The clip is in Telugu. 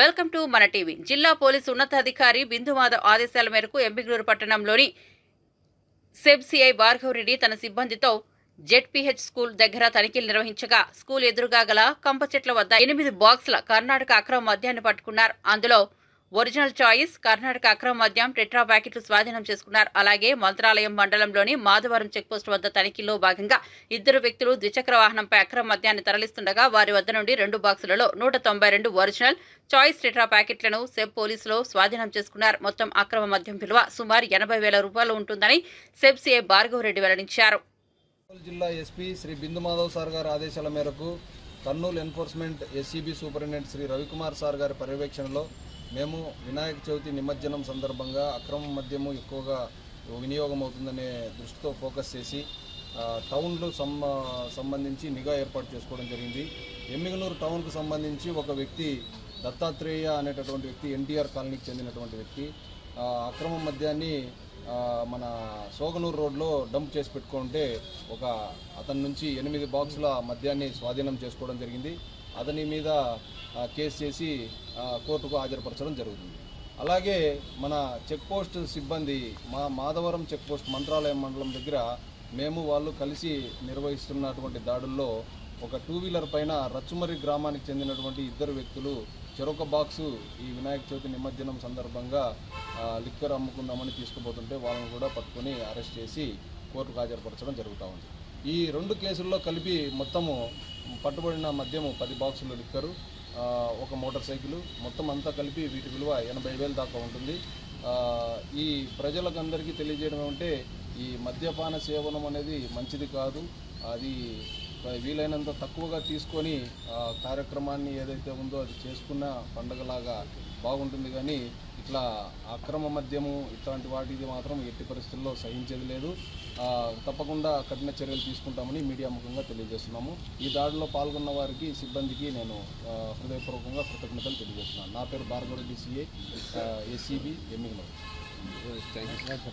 వెల్కమ్ టు మన టీవీ. జిల్లా పోలీసు ఉన్నతాధికారి బిందుమాధవ్ ఆదేశాల మేరకు ఎంబిగ్లూరు పట్టణంలోని సెబ్సిఐ భార్గవ్ రెడ్డి తన సిబ్బందితో జెడ్పీహెచ్ స్కూల్ దగ్గర తనిఖీలు నిర్వహించగా స్కూల్ ఎదురుగా గల కంప చెట్ల వద్ద ఎనిమిది బాక్సుల కర్ణాటక అక్రమ మద్యాన్ని పట్టుకున్నారు. అందులో ఒరిజినల్ చాయిస్ కర్ణాటక అక్రమ మద్యం టెట్రా ప్యాకెట్లు స్వాధీనం చేసుకున్నారు. అలాగే మంత్రాలయం మండలంలోని మాధవరం చెక్పోస్ట్ వద్ద తనిఖీలో భాగంగా ఇద్దరు వ్యక్తులు ద్విచక్ర వాహనంపై అక్రమ మద్యాన్ని తరలిస్తుండగా వారి వద్ద నుండి రెండు బాక్సులలో నూట తొంభై రెండు ఒరిజినల్ చాయిస్ టెట్రా ప్యాకెట్లను సెబ్ పోలీసులు స్వాధీనం చేసుకున్నారు. మొత్తం అక్రమ మద్యం విలువ సుమారు ఎనభై వేల రూపాయలు ఉంటుందని సెబ్ సిఐ భార్గవరెడ్డి వెల్లడించారు. జిల్లా ఎస్పీ శ్రీ బిందు మాధవ్ సార్ గారి ఆదేశాల మేరకు Kurnool enforcement SCB superintendent Sri Ravikumar sir గారి పర్యవేక్షణలో మేము వినాయక చవితి నిమజ్జనం సందర్భంగా అక్రమ మద్యము ఎక్కువగా వినియోగం అవుతుందనే దృష్టితో ఫోకస్ చేసి టౌన్లు సం సంబంధించి నిఘా ఏర్పాటు చేసుకోవడం జరిగింది. ఎమ్మిగనూరు టౌన్కు సంబంధించి ఒక వ్యక్తి దత్తాత్రేయ అనేటటువంటి వ్యక్తి ఎన్టీఆర్ కాలనీకి చెందినటువంటి వ్యక్తి. అక్రమ మద్యాన్ని మన సోగనూరు రోడ్లో డంప్ చేసి పెట్టుకుంటే ఒక అతని నుంచి ఎనిమిది బాక్సుల మద్యాన్ని స్వాధీనం చేసుకోవడం జరిగింది. అతని మీద కేసు చేసి కోర్టుకు హాజరుపరచడం జరుగుతుంది. అలాగే మన చెక్ పోస్ట్ సిబ్బంది మా మాధవరం చెక్ పోస్ట్ మంత్రాలయం మండలం దగ్గర మేము వాళ్ళు కలిసి నిర్వహిస్తున్నటువంటి దాడుల్లో ఒక టూ వీలర్ పైన రచ్చుమర్రి గ్రామానికి చెందినటువంటి ఇద్దరు వ్యక్తులు చెరొక బాక్సు ఈ వినాయక చవితి నిమజ్జనం సందర్భంగా లిక్కర్ అమ్ముకుందామని తీసుకుపోతుంటే వాళ్ళని కూడా పట్టుకొని అరెస్ట్ చేసి కోర్టుకు హాజరుపరచడం జరుగుతూ ఉంది. ఈ రెండు కేసుల్లో కలిపి మొత్తము పట్టుబడిన మద్యము పది బాక్సులు లిక్కరు ఒక మోటార్ సైకిల్ మొత్తం అంతా కలిపి వీటి విలువ ఎనభై వేలు దాకా ఉంటుంది. ఈ ప్రజలకు అందరికీ తెలియజేయడం అంటే ఈ మద్యపాన సేవనం అనేది మంచిది కాదు. అది వీలైనంత తక్కువగా తీసుకొని కార్యక్రమాన్ని ఏదైతే ఉందో అది చేసుకున్న పండగలాగా బాగుంటుంది కానీ ఇట్లా అక్రమ మద్యము ఇట్లాంటి వాటికి మాత్రం ఎట్టి పరిస్థితుల్లో సహించేది లేదు. తప్పకుండా కఠిన చర్యలు తీసుకుంటామని మీడియా ముఖంగా తెలియజేస్తున్నాము. ఈ దాడిలో పాల్గొన్న వారికి సిబ్బందికి నేను హృదయపూర్వకంగా కృతజ్ఞతలు తెలియజేస్తున్నాను. నా పేరు భార్గవరెడ్డి సిఏ ఎస్సీబీ ఎమ్మిగనూరు